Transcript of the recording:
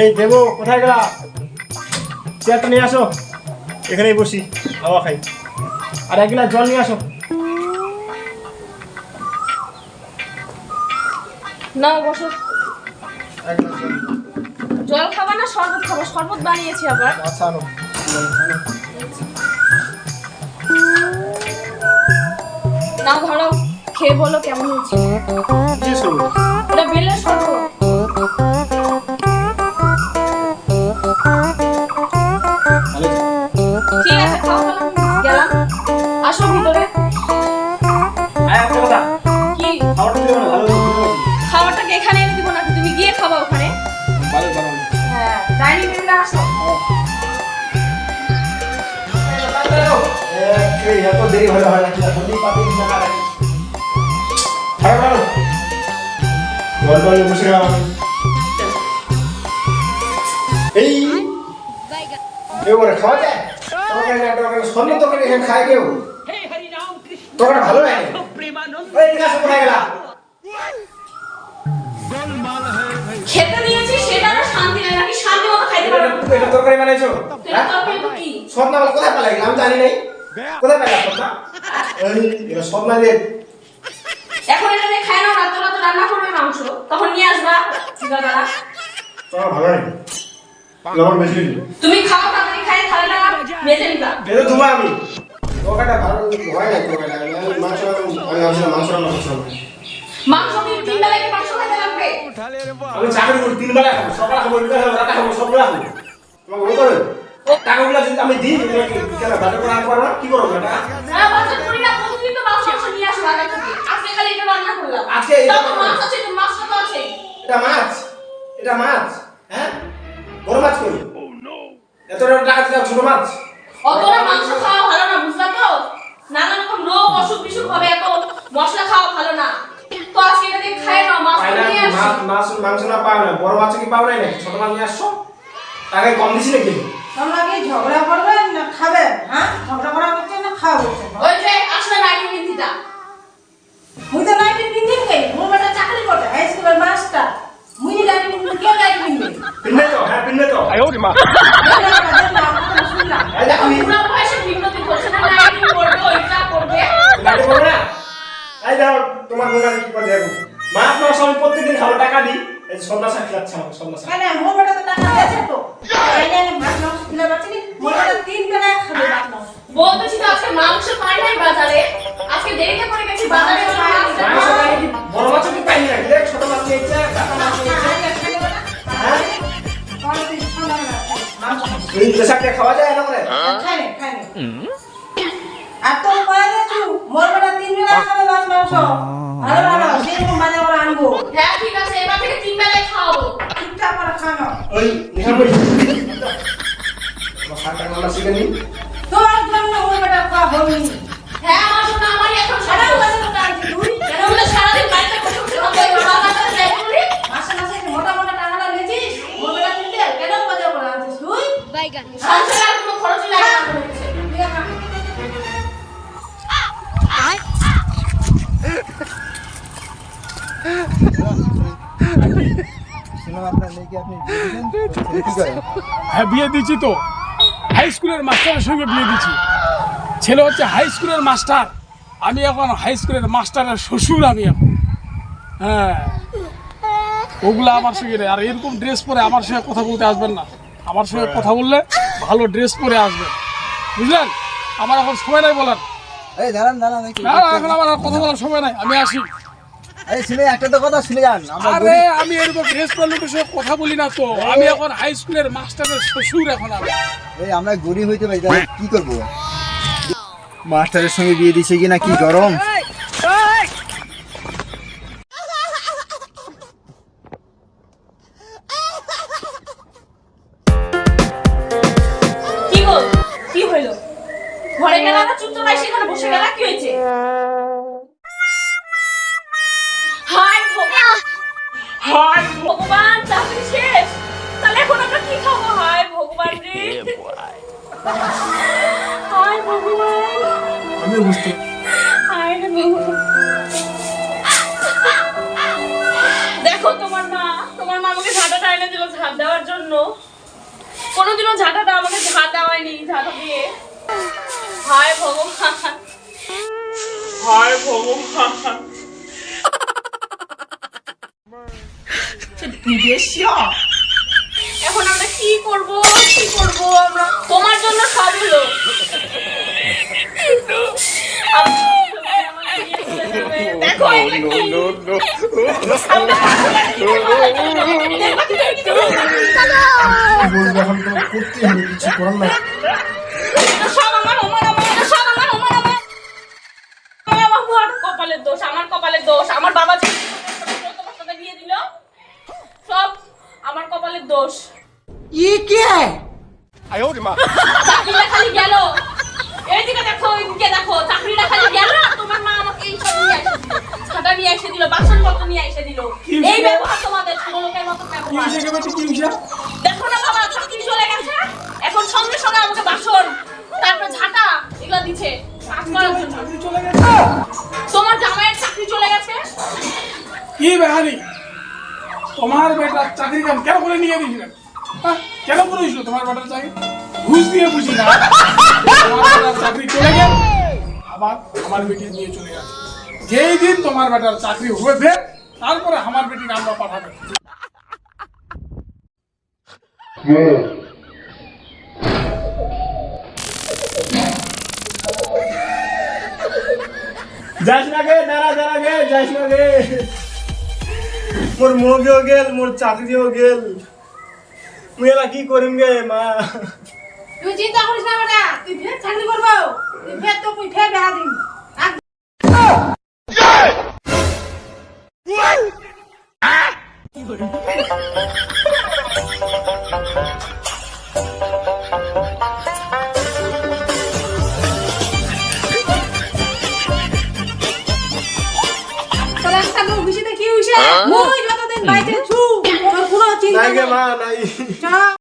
এই দেবো কোথায় গেলা? চেয়ারটা নিয়ে আসো। এখানেই বসি হাওয়া খাই। আর এক গ্লাস জল নিয়ে আসো। না বসো। জল। খাবা না শরবত খাব? শরবত বানিয়েছি আবার। আচ্ছা আনো। না ধরো খেয়ে বলো কেমন হয়েছে। এই এত দেরি হলে হয় নাকি? পাতে না বসে গেলাম এই এবারে খাওয়া যায়? না স্বর্ণ তরকারি এখানে খায় কেউ? তরকারি ভালো লাগে? ওই গাছ কোথায় গেলা? খেতে দিয়েছি সেটা শান্তি নেই। নাকি শান্তি মতো খাইতে পারো এটা- তরকারি বানাইছো হ্যাঁ তরকারি তো কি? স্বর্ণ কোথায় পালাই আমি জানি নাই। কোথায় পাইলা স্বর্ণ এই এটা স্বর্ণ দিয়ে এখন এটা দিয়ে খাই নাও রাত্রে রাতে রান্না করবে মাংস। তখন নিয়ে আসবা ঠিকাদারা তোমার ভালো লাগে লবণ বেশি তুমি খাও তাড়াতাড়ি মেজে নিবা। আমি। ভালো হয় না তরকারিটা আমি মাংস আমি ভাবছিলাম মাংস রান্না করছিলাম মাংস। কি তিন বেলা কি মাংস খেতে লাগবে? আমি চাকরি করি তিন বেলা খাব সকালে খাব রাতে খাব সব বেলা খাব। তোমাকে বলতে হবে? টাকাগুলো যদি আমি দিই কেন বাজার করে পারো না কি করব না থেকে আজকে এটা মাছ এটা মাছ হ্যাঁ? বড় মাছ করি এত টাকা হবে ছোট মাছ? অতটা মাংস খাওয়া ভালো না বুঝলা তো? নানা রকম রোগ অসুখ বিসুখ হবে এত মশলা খাওয়া ভালো না। তো আজকে এটা দিয়ে খাই নাও মাছ নিয়ে আসো। মাছ মাংস না পাও না বড় মাছ কি পাও নাই ছোট মাছ নিয়ে আসছো? টাকা কম দিছি নাকি? তোমরা কি ঝগড়া করবে না খাবে? হ্যাঁ? ঝগড়া করা করছে না খাওয়া করছে? ওই যে আসলে নাইটি বিন্দিটা মুই তো নাইটি পিন্দিন গে মোর বেটা চাকরি করে হাই স্কুলের মাস্টার। মুই নি নাইটি পিন্দিন কে নাইটি পিন্দিন পিনবে তো হ্যাঁ পিনবে তো। শুনলাম এই দেখো নি পুরো বয়সে বিনোদন করছে না নাইটি করবে ওইটা করবে লাঠি করবে না? এই দেখো তোমার মোবাইল কি করে দেখো? মাছ মাংস আমি প্রত্যেকদিন খাব টাকা দিই। এই সন্ধ্যা শাক খাচ্ছে আমাকে সন্ধ্যা শাক কেন মোর বেটা তো টাকা দিয়েছে তো। এই যে মাছ মাংস কিনে পাচ্ছি মোর বেটা তিন বেলায় খাবে মাছ মাংস। বলতেছি তো আজকে মাংস পাই নাই বাজারে। আজকে দেরিতে করে গেছি বাজারে বড় মাছ কি পাইনি নাকি দেখ ছোট মাছ নিয়েছে কাঁচা মাছ নিয়েছে হ্যাঁ এই পেশাকে খাওয়া যায় না করে আর তো কয়ে দিয়েছু মোর বেটা তিন বেলা খাবে মাছ মাংস ভালো ভালো সেরকম বাজে করে আনব হ্যাঁ ঠিক আছে এবার থেকে তিন বেলায় খাওয়াবো ঠিকঠাক করে খানো ওই নিহার বই আমার সাতটা মামলা শিখে নি? তোমার জন্য মোর বেটা খাওয়া হ্যাঁ বিয়ে দিচ্ছি তো। হাই স্কুলের মাস্টারের সঙ্গে বিয়ে দিচ্ছি ছেলে হচ্ছে হাই স্কুলের মাস্টার আমি এখন হাই স্কুলের মাস্টারের শ্বশুর আমি এখন। হ্যাঁ। ওগুলো আমার সঙ্গে। আর এরকম ড্রেস পরে আমার সঙ্গে কথা বলতে আসবেন না। আমার সঙ্গে কথা বললে ভালো ড্রেস পরে আসবেন। বুঝলেন? আমার এখন সময় নাই বলার। এই দাঁড়ান দাঁড়ান না এখন আমার কথা বলার সময় নাই। আমি আসি। আরে আমি এরকম ড্রেস পরে লোকের সঙ্গে কথা বলি না তো। আমি এখন হাই স্কুলের মাস্টারের শ্বশুর এখন আমরা গরিব হইতে পারি কি করব? মাস্টারের সঙ্গে বিয়ে দিছে কিনা কি গরম? কি ঘরে গেলা চুপচাপ সেখানে বসে গেলা? কি হয়েছে? হায় ভগবান। হায় ভগবান। চাকরি শেষ। তাহলে এখন আমরা কি খাব? হায় ভগবান রে। হায় ভগবান। আমি বুঝতে হায় রে ভগবান। দেখো তোমার আমাকে ঝাঁটাটা এনে দিল ঝাঁট দেওয়ার জন্য। কোনোদিনও ঝাঁটাটা আমাকে ঝাঁট দেওয়ায়নি ঝাঁটা দিয়ে। হায় ভগবান। হায় ভগবান। এখন আমরা কি করব কি করব? আমরা তোমার জন্য সব হলো। দেখো এটা কি? বলব এখন তো করতেই হবে কিছু করার নাই সব আমার ওমান আমার সব আমার আমার আমার কপালের দোষ আমার কপালের দোষ আমার বাবা যে তোমার সাথে বিয়ে দিল সব আমার কপালের দোষ চাকরিটা খালি গেল। এইদিকে দেখো এইদিকে দেখো চাকরিটা খালি গেল। তোমার মা আমাকে এই সব নিয়ে এসে দিল। ছাতা নিয়ে এসে দিল বাসনপত্র নিয়ে এসে দিল। এই ব্যবহার তোমাদের ছোট লোকের মতো কি ব্যবহার হয়েছে কি হয়েছে দেখো না বাবা চাকরি চলে গেছে। এখন সঙ্গে সঙ্গে আমাকে বাসন তারপর ঝাঁটা এগুলো দিচ্ছে। কাজ করার জন্য। চাকরি চলে গেছে? তোমার জামাইয়ের চাকরি চলে গেছে? কি বেহানি তোমার বেটার চাকরি কেন? কেন করে নিয়ে দিয়েছিলেন হ্যাঁ? কেন করেছিল তোমার বেটার চাকরি? ঘুষ দিয়ে বুঝি না তোমার বেটার চাকরি চলে গেল। আবার আমার বেটি নিয়ে চলে গেছে। যেই দিন তোমার বেটার চাকরি হবে, তারপরে আমার বেটি আমরা পাঠাবে। যাস না গে, দাঁড়া দাঁড়া গে, যাস না গে। মোর মগেও গেল মোর চাকরিও গেল। মুই এলা কি করিম গে মা? তুই চিন্তা করিস না বেটা তুই ফের চাকরি করব। তুই ফের তো তুই ফের বেহা দিবি আর বাইতে ছু তোর কোনো চিন্তা নাই। মা নাই।